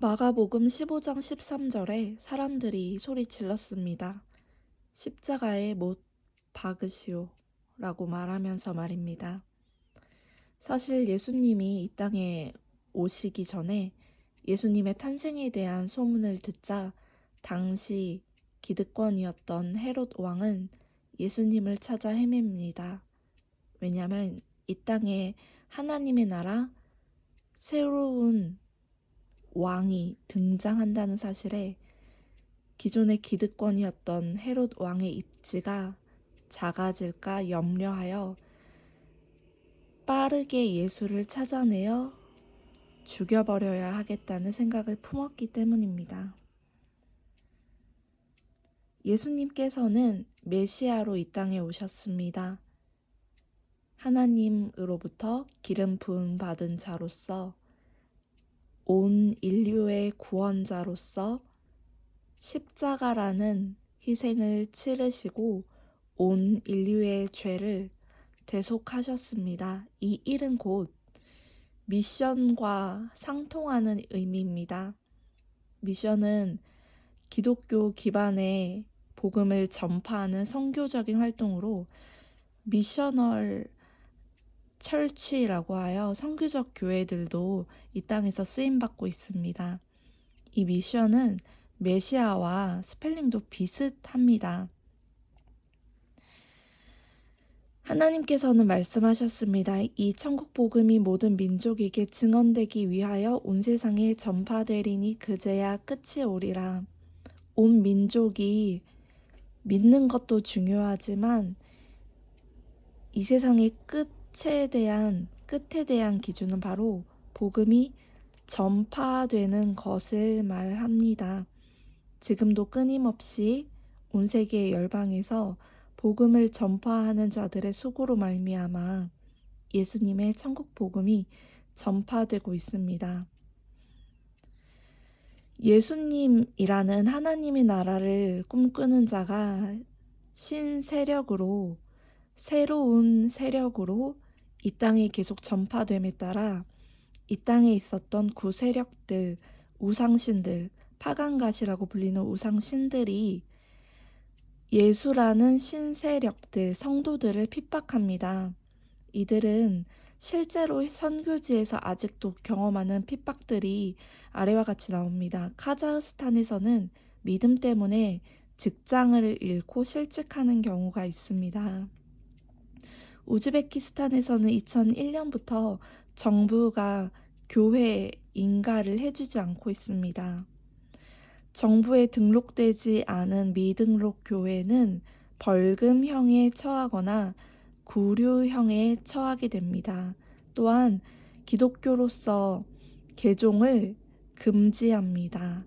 마가복음 15장 13절에 사람들이 소리 질렀습니다. 십자가에 못 박으시오 라고 말하면서 말입니다. 사실 예수님이 이 땅에 오시기 전에 예수님의 탄생에 대한 소문을 듣자 당시 기득권이었던 헤롯 왕은 예수님을 찾아 헤맵니다. 왜냐하면 이 땅에 하나님의 나라 새로운 왕이 등장한다는 사실에 기존의 기득권이었던 헤롯 왕의 입지가 작아질까 염려하여 빠르게 예수를 찾아내어 죽여버려야 하겠다는 생각을 품었기 때문입니다. 예수님께서는 메시아로 이 땅에 오셨습니다. 하나님으로부터 기름 부음 받은 자로서 온 인류의 구원자로서 십자가라는 희생을 치르시고 온 인류의 죄를 대속하셨습니다. 이 일은 곧 미션과 상통하는 의미입니다. 미션은 기독교 기반의 복음을 전파하는 선교적인 활동으로 미셔널 철치라고 하여 선교적 교회들도 이 땅에서 쓰임 받고 있습니다. 이 미션은 메시아와 스펠링도 비슷합니다. 하나님께서는 말씀하셨습니다. 이 천국 복음이 모든 민족에게 증언되기 위하여 온 세상에 전파되리니 그제야 끝이 오리라. 온 민족이 믿는 것도 중요하지만 이 세상의 끝 에 대한 끝에 대한 기준은 바로 복음이 전파되는 것을 말합니다. 지금도 끊임없이 온 세계 열방에서 복음을 전파하는 자들의 수고로 말미암아 예수님의 천국 복음이 전파되고 있습니다. 예수님이라는 하나님의 나라를 꿈꾸는 자가 신세력으로 새로운 세력으로 이 땅에 계속 전파됨에 따라 이 땅에 있었던 구세력들, 우상신들, 파간가시라고 불리는 우상신들이 예수라는 신세력들, 성도들을 핍박합니다. 이들은 실제로 선교지에서 아직도 경험하는 핍박들이 아래와 같이 나옵니다. 카자흐스탄에서는 믿음 때문에 직장을 잃고 실직하는 경우가 있습니다. 우즈베키스탄에서는 2001년부터 정부가 교회 인가를 해주지 않고 있습니다. 정부에 등록되지 않은 미등록 교회는 벌금형에 처하거나 구류형에 처하게 됩니다. 또한 기독교로서 개종을 금지합니다.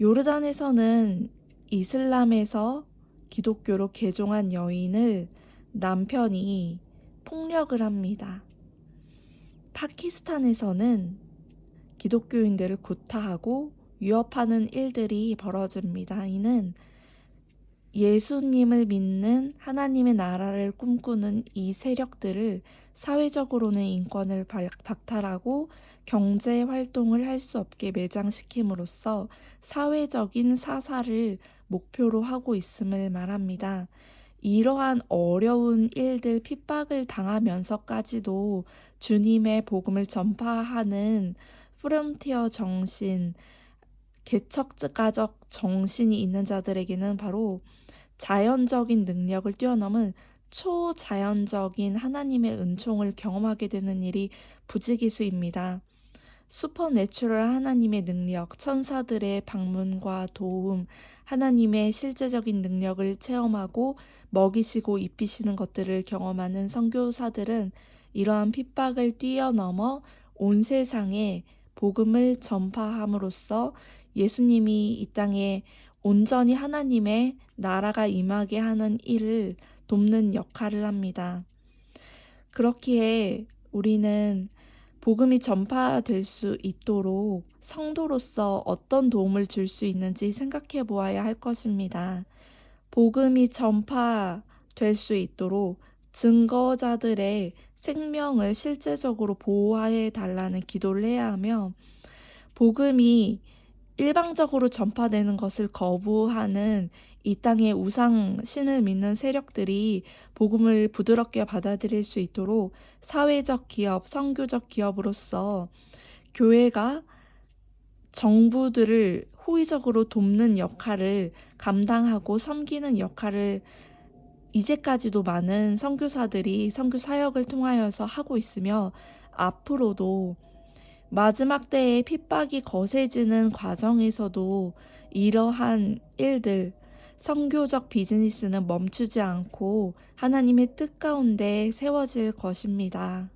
요르단에서는 이슬람에서 기독교로 개종한 여인을 남편이 폭력을 합니다. 파키스탄에서는 기독교인들을 구타하고 위협하는 일들이 벌어집니다. 이는 예수님을 믿는 하나님의 나라를 꿈꾸는 이 세력들을 사회적으로는 인권을 박탈하고 경제 활동을 할 수 없게 매장시킴으로써 사회적인 사사를 목표로 하고 있음을 말합니다. 이러한 어려운 일들 핍박을 당하면서까지도 주님의 복음을 전파하는 프론티어 정신, 개척가적 정신이 있는 자들에게는 바로 자연적인 능력을 뛰어넘은 초자연적인 하나님의 은총을 경험하게 되는 일이 부지기수입니다. 슈퍼내추럴 하나님의 능력, 천사들의 방문과 도움, 하나님의 실제적인 능력을 체험하고 먹이시고 입히시는 것들을 경험하는 선교사들은 이러한 핍박을 뛰어넘어 온 세상에 복음을 전파함으로써 예수님이 이 땅에 온전히 하나님의 나라가 임하게 하는 일을 돕는 역할을 합니다. 그렇기에 우리는 복음이 전파될 수 있도록 성도로서 어떤 도움을 줄 수 있는지 생각해 보아야 할 것입니다. 복음이 전파될 수 있도록 증거자들의 생명을 실제적으로 보호해 달라는 기도를 해야 하며 복음이 일방적으로 전파되는 것을 거부하는 이 땅의 우상 신을 믿는 세력들이 복음을 부드럽게 받아들일 수 있도록 사회적 기업, 선교적 기업으로서 교회가 정부들을 호의적으로 돕는 역할을 감당하고 섬기는 역할을 이제까지도 많은 선교사들이 선교 사역을 통하여서 하고 있으며 앞으로도 마지막 때에 핍박이 거세지는 과정에서도 이러한 일들, 선교적 비즈니스는 멈추지 않고 하나님의 뜻 가운데 세워질 것입니다.